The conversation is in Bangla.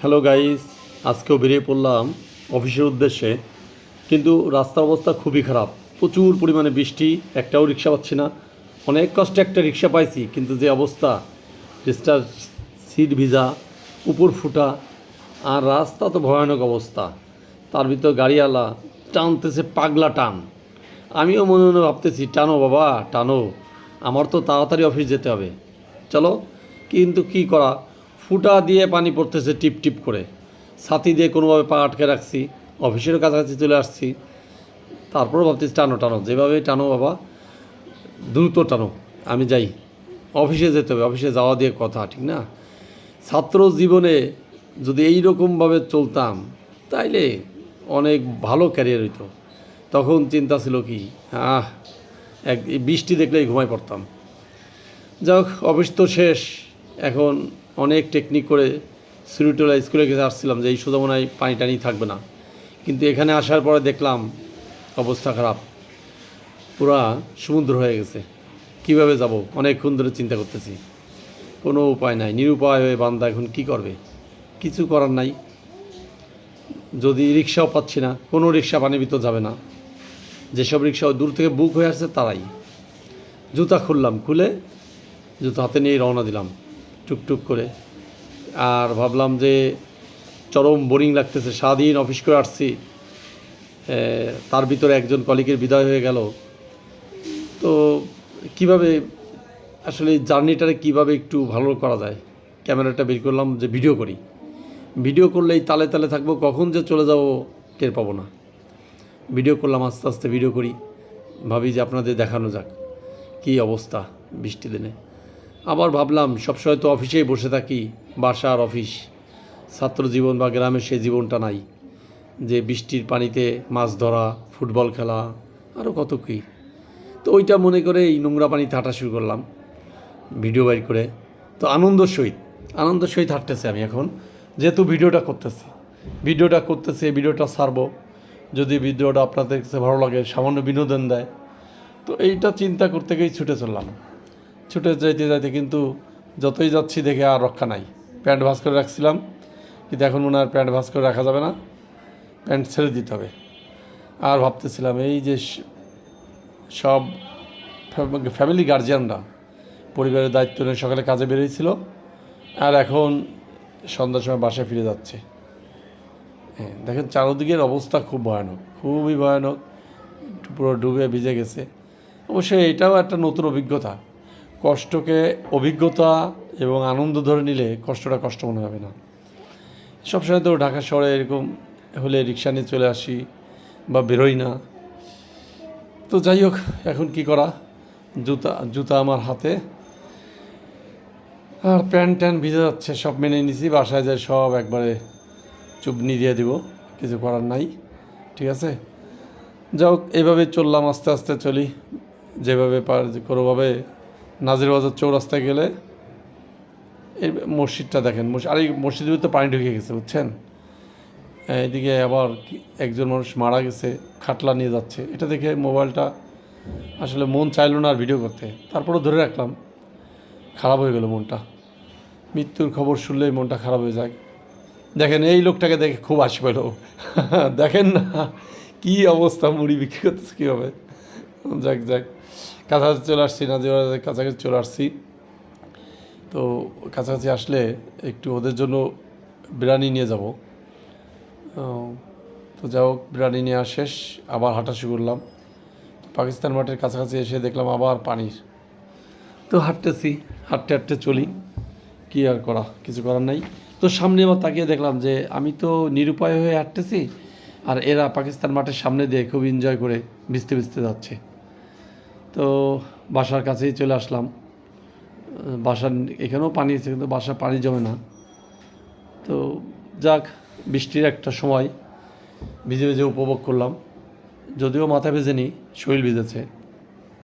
হ্যালো গাইস আজকেও বেরিয়ে পড়লাম অফিসের উদ্দেশ্যে। কিন্তু রাস্তার অবস্থা খুবই খারাপ। প্রচুর পরিমাণে বৃষ্টি, একটাও রিক্সা পাচ্ছি না। অনেক কষ্টে একটা রিক্সা পাইছি, কিন্তু যে অবস্থা, রিক্সার সিট ভিজা, উপর ফুটা, আর রাস্তা তো ভয়ানক অবস্থা। তার ভিতর গাড়িওয়ালা টানতেছে পাগলা টান। আমিও মনে মনে ভাবতেছি, টানো বাবা, টানো। আমার তো তাড়াতাড়ি অফিস যেতে হবে। চলো, কিন্তু কি করা ফুটা দিয়ে পানি পড়তেছে, টিপ টিপ করে। ছাতি দিয়ে কোনোভাবে পা আটকে রাখছি, অফিসেরও কাছাকাছি চলে আসছি। তারপরও ভাবতেছি, টানো টানো যেভাবে টানো বাবা, দ্রুত টানো, আমি যাই। অফিসে যেতে হবে, অফিসে যাওয়া দিয়ে কথা, ঠিক না? ছাত্র জীবনে যদি এই রকমভাবে চলতাম, তাইলে অনেক ভালো ক্যারিয়ার হইতো। তখন চিন্তা ছিল কি, আহ, এক বৃষ্টি দেখলেই ঘুমাই পড়তাম। যাই হোক, অফিস তো শেষ, এখন অনেক টেকনিক করে সিরুটোলা স্কুলে গেছে আসছিলাম যে এই সোজা মনে হয় পানি টানি থাকবে না। কিন্তু এখানে আসার পরে দেখলাম অবস্থা খারাপ। পুরা সমুদ্র হয়ে গেছে। কীভাবে যাব? অনেকক্ষণ ধরে চিন্তা করতেছি। কোনো উপায় নাই। নিরুপায় হয়ে বান্দা এখন কি করবে? কিছু করার নাই। যদি রিক্সাও পাচ্ছি না, কোনো রিক্সা পানির ভিতর যাবে না। যেসব রিক্সা দূর থেকে বুক হয়ে আসছে, তারাই। জুতা খুললাম, খুলে জুতো হাতে নিয়ে রওনা দিলাম। টুকটুক করে। আর ভাবলাম যে চরম বোরিং লাগতেছে, সারাদিন অফিস করে আসছি। তার ভিতরে একজন কলিগের বিদায় হয়ে গেল। তো কীভাবে, আসলে জার্নিটারে কীভাবে একটু ভালো করা যায়? ক্যামেরাটা বের করলাম যে ভিডিও করি। ভিডিও করলেই তালে তালে থাকব, কখন যে চলে যাব টের পাবো না। ভিডিও করলাম, আস্তে আস্তে ভিডিও করি। ভাবি যে আপনাদের দেখানো যাক, কী অবস্থা বৃষ্টি দিনে। আবার ভাবলাম সবসময় তো অফিসেই বসে থাকি, বাসা আর অফিস। ছাত্র জীবন বা গ্রামের সেই জীবনটা নাই। যে বৃষ্টির পানিতে মাছ ধরা, ফুটবল খেলা আরও কত কী। তো ওইটা মনে করে এই নোংরা পানিতে হাঁটা শুরু করলাম, ভিডিও বাইর করে। তো আনন্দ সহিত আনন্দ সহিত হাঁটতেছি আমি এখন, যেহেতু ভিডিওটা করতেছি। ভিডিওটা করতেছি, ভিডিওটা ছাড়বো। যদি ভিডিওটা আপনাদের কাছে ভালো লাগে, সামান্য বিনোদন দেয়। তো এইটা চিন্তা করতে গিয়েই ছুটে চললাম। ছুটে যাইতে যাইতে কিন্তু যতই যাচ্ছি দেখে আর রক্ষা নাই। প্যান্ট ভাঁজ করে রাখছিলাম, কিন্তু এখন মনে হয় প্যান্ট ভাঁজ করে রাখা যাবে না। প্যান্ট ছেড়ে দিতে হবে। আর ভাবতেছিলাম এই যে সব ফ্যামিলি গার্জিয়ানরা পরিবারের দায়িত্ব নিয়ে সকালে কাজে বেরিয়েছিল আর এখন সন্ধ্যার সময় বাসায় ফিরে যাচ্ছে। হ্যাঁ দেখেন চারদিকের অবস্থা খুব ভয়ানক, খুবই ভয়ানক। পুরো ডুবে ভিজে গেছে। অবশ্যই এটাও একটা নতুন অভিজ্ঞতা। কষ্টকে অভিজ্ঞতা এবং আনন্দ ধরে নিলে কষ্টটা কষ্ট মনে হবে না। সবসময় তো ঢাকা শহরে এরকম হলে রিক্সা নিয়ে চলে আসি বা বেরোই না। তো যাই হোক, এখন কি করা? জুতা জুতা আমার হাতে। আর প্যান্ট ট্যান্ট ভিজে যাচ্ছে, সব মেনে নিছি। বাসায় যায় সব একবারে চুবনি দিয়ে দিব। কিছু করার নাই, ঠিক আছে? যাই হোক এইভাবে চললাম, আস্তে আস্তে চলি। যেভাবে পার কোনোভাবে নাজির বাজার চৌরাস্তায় গেলে এই মসজিদটা দেখেন আর এই মসজিদের ভিতরে পানি ঢুকে গেছে, বুঝছেন? এইদিকে আবার একজন মানুষ মারা গেছে, খাটলা নিয়ে যাচ্ছে। এটা দেখে মোবাইলটা আসলে মন চাইলো না আর ভিডিও করতে। তারপরে ধরে রাখলাম, খারাপ হয়ে গেল মনটা। মৃত্যুর খবর শুনলেই মনটা খারাপ হয়ে যায়। দেখেন, এই লোকটাকে দেখে খুব হাসি পেল। দেখেন না, কী অবস্থা, মুড়ি বিক্রি করতেছে কীভাবে? যাক যাক। কাছাকাছি চলে আসছি না যে কাছাকাছি চলে আসছি। তো কাছাকাছি আসলে একটু ওদের জন্য বিরিয়ানি নিয়ে যাব। তো যাই হোক, বিরিয়ানি নেওয়া শেষ, আবার হাঁটা শুরু করলাম। পাকিস্তান মাঠের কাছাকাছি এসে দেখলাম আবার পানির। তো হাঁটতেছি, হাঁটতে হাঁটতে চলি। কি আর করা, কিছু করার নাই। তো সামনে আবার তাকিয়ে দেখলাম যে আমি তো নিরুপায় হয়ে হাঁটতেছি, আর এরা পাকিস্তান মাঠের সামনে দিয়ে খুব এনজয় করে ভিজতে ভিজতে যাচ্ছে। তো বাসার কাছেই চলে আসলাম। বাসার এখানেও পানি আছে, কিন্তু বাসার পানি জমে না। তো যাক, বৃষ্টির একটা সময় ভিজে ভিজে উপভোগ করলাম। যদিও মাথা ভেজেনি, শরীর ভিজেছে।